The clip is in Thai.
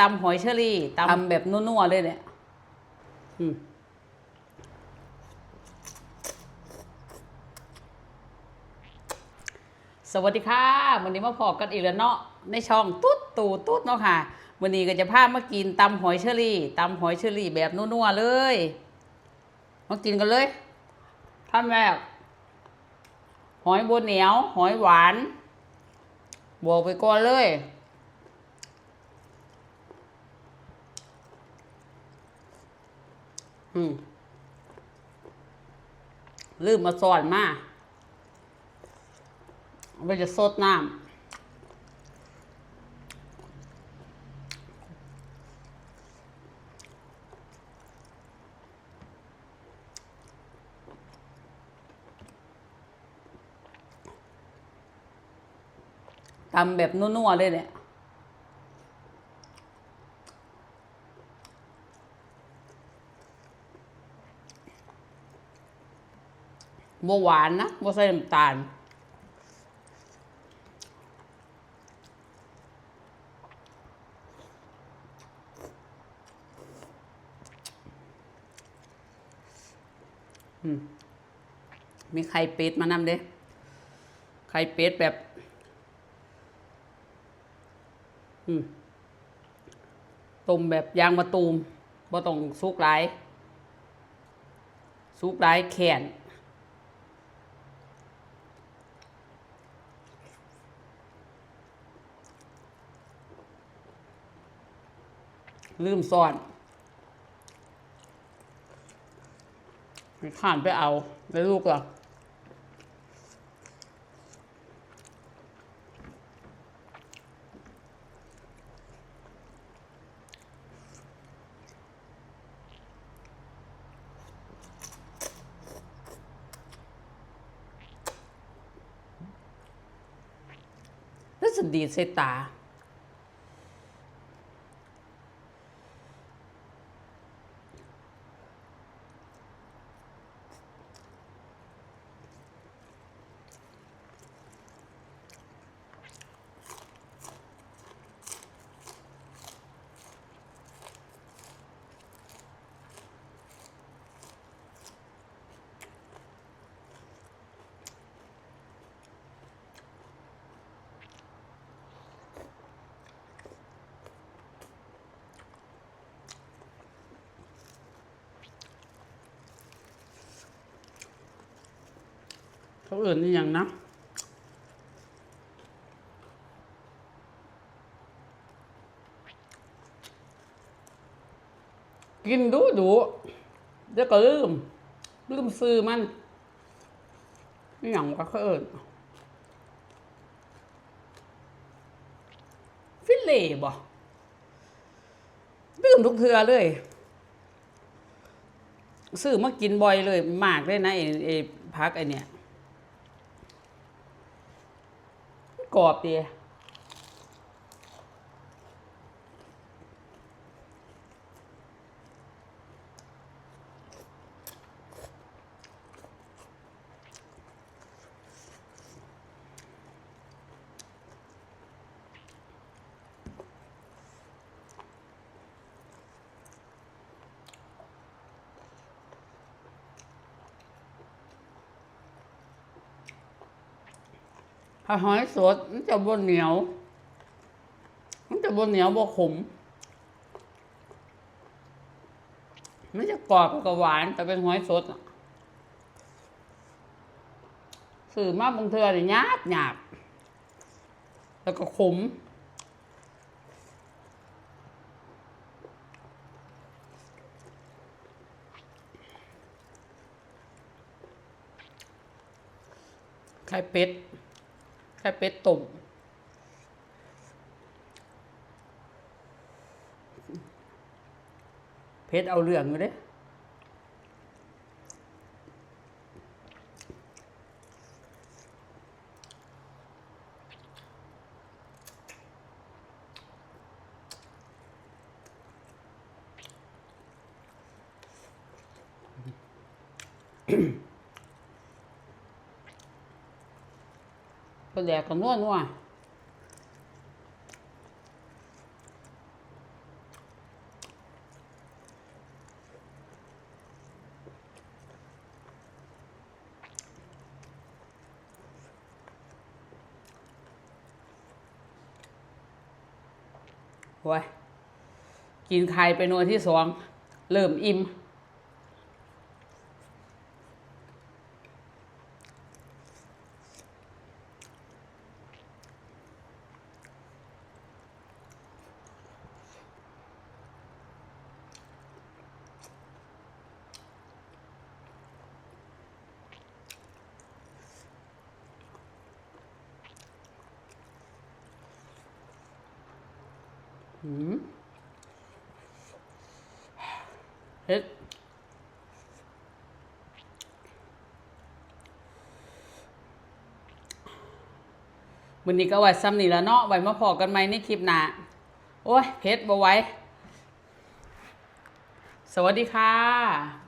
ตำหอยเชอรี่ตำแบบนัวๆเลยเนี่ยอืมสวัสดีค่ะวันนี้มาพอกันอีกแล้วเนาะในช่องตุ๊ดตู่ตุ๊ดเนาะค่ะวันนี้ก็จะพามากินตำหอยเชอรี่ตำหอยเชอรี่แบบนัวๆเลยมากินกันเลยท่านแรกหอยบัวเหนียว หอยหวานบวกไปก่อนเลย อืม ลืมมาสอนมาเอาไปจะสดน้ำตำแบบนัวๆเลยเนี่ย บ่หวานนะบ่ใส่น้ำตาล มีไข่เป็ดมานำเด้ไข่เป็ดแบบ ต้มแบบยางมะตูมบ่ต้องสุกหลาย สุกหลายแขน ลืมซ่อนข้านไปเอาแล้วลูกล่ะแล้สดีดใส่ตา เขาอื่นนี่ยังนะกินดูดูเดี๋ยวก็ลืม ลืมซื้อมันนี่อย่างก็เขาเอิญฟิลเล่บ่ลืมทุกเทือเลย ซื้อมากินบ่อยเลย มากเลยนะไอ้ไอ้พักไอ้เนี่ย กรอบดี ถ้าหอยสดมันจะบนเหนียว มันจะบนเหนียวบนขมมันจะกรอบกับหวานแต่เป็นหอยสดสื่อมาบางเทือเนี่ยหยาบหยาบแล้วก็ขมไข่เป็ด ไข่เป็ดต้มเผ็ดเอาเรื่องอยู่เด้ก็ แดกกันนัวนัวว้ยกินไข่ไปนัวที่สองเริ่มอิ่ม เฮ็ดวันนี้ก็ไว้ซ้ำนี่แล้วเนาะไว้มาพอกันไหมในคลิปหน้าโอ้ยเพชรบ่ไหว้สวัสดีค่ะ